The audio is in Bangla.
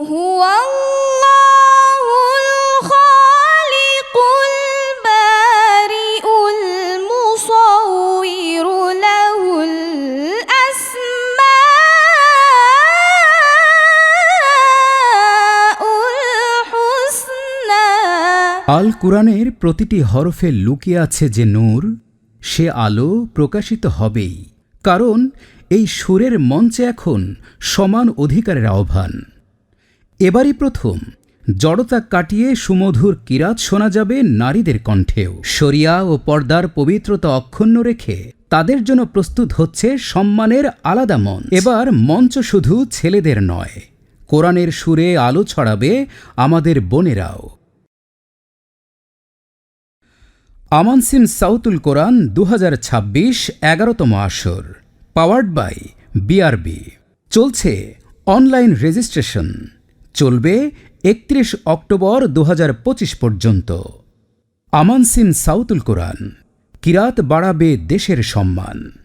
هو الله الخالق البارئ المصور له الأسماء الحسنى আল কোরআনের প্রতিটি হরফে লুকিয়ে আছে যে নূর সে আলো প্রকাশিত হবেই কারণ এই সুরের মঞ্চে এখন সমান অধিকারের আহ্বান এবারই প্রথম। জড়তা কাটিয়ে সুমধুর কিরাত শোনা যাবে নারীদের কণ্ঠেও। শরিয়া ও পর্দার পবিত্রতা অক্ষুণ্ণ রেখে তাদের জন্য প্রস্তুত হচ্ছে সম্মানের আলাদা মঞ্চ। এবার মঞ্চ শুধু ছেলেদের নয়, কোরআনের সুরে আলো ছড়াবে আমাদের বোনেরাও। আমানসিম সাউতুল কোরআন দু হাজার ছাব্বিশ এগারোতম আসর, পাওয়ার্ড বাই বিআরবি। চলছে অনলাইন রেজিস্ট্রেশন। চলবে একত্রিশ অক্টোবর দু হাজার পঁচিশ পর্যন্ত। আমানসিন সাউতুল কোরআন কিরাত বাড়াবে দেশের সম্মান।